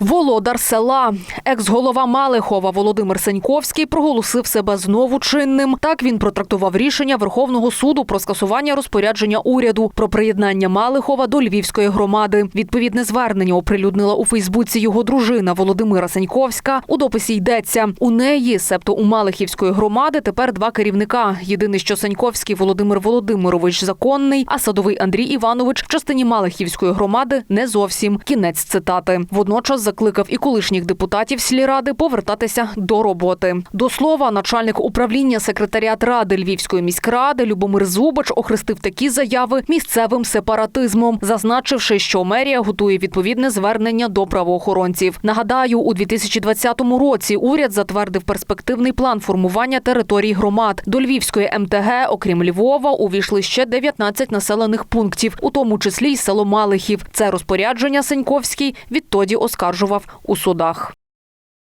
Володар села, екс-голова Малихова Володимир Сеньковський проголосив себе знову чинним. Так він протрактував рішення Верховного суду про скасування розпорядження уряду про приєднання Малихова до Львівської громади. Відповідне звернення оприлюднила у Фейсбуці його дружина Володимира Сеньковська. У дописі йдеться у неї, себто у Малихівської громади, тепер два керівника. Єдине, що Сеньковський Володимир Володимирович законний, а садовий Андрій Іванович в частині Малихівської громади не зовсім. Кінець цитати. Водночас закликав і колишніх депутатів сільради повертатися до роботи. До слова, начальник управління секретаріат ради Львівської міськради Любомир Зубач охрестив такі заяви місцевим сепаратизмом, зазначивши, що мерія готує відповідне звернення до правоохоронців. Нагадаю, у 2020 році уряд затвердив перспективний план формування територій громад. До Львівської МТГ, окрім Львова, увійшли ще 19 населених пунктів, у тому числі й село Малихів. Це розпорядження Сеньковський відтоді оскаржував у судах.